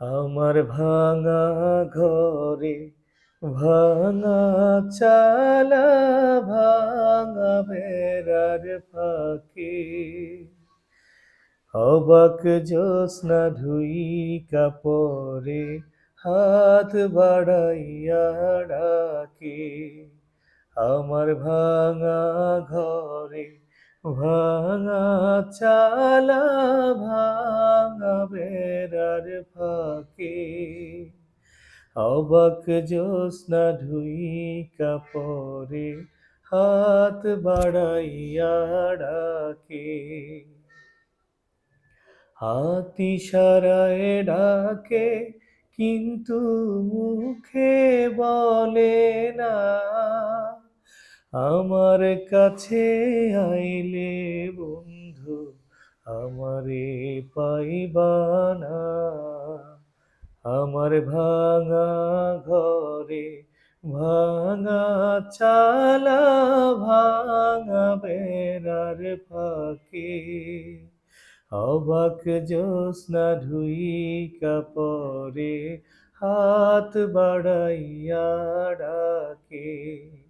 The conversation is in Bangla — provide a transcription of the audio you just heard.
আমার ভাঙা ঘরে, ভাঙা চালা, ভাঙা বেড়ার ফাঁকে। অবাক জোৎস্না ধুই কাপড়ে হাত বাড়াইয়া ডাকে, আমার ভাঙা ঘরে, ভাঙা চালা, ভাঙা বেড়ার ফাঁকে। অবাক জোৎস্না ধুই কাপড়ে হাত বাড়াইয়া ডাকে। হাত ইশারায় ডাকে, কিন্তু মুখে বলে না। আমার কাছে আইলে বন্ধু আমারে পাইবানা আমার ভাঙা ঘরে ভাঙা চালা ভাঙা বেড়ার ফাঁকে। অবাক জোৎস্না ধুই কাপড়ে হাত বাড়াইয়া ডাকে।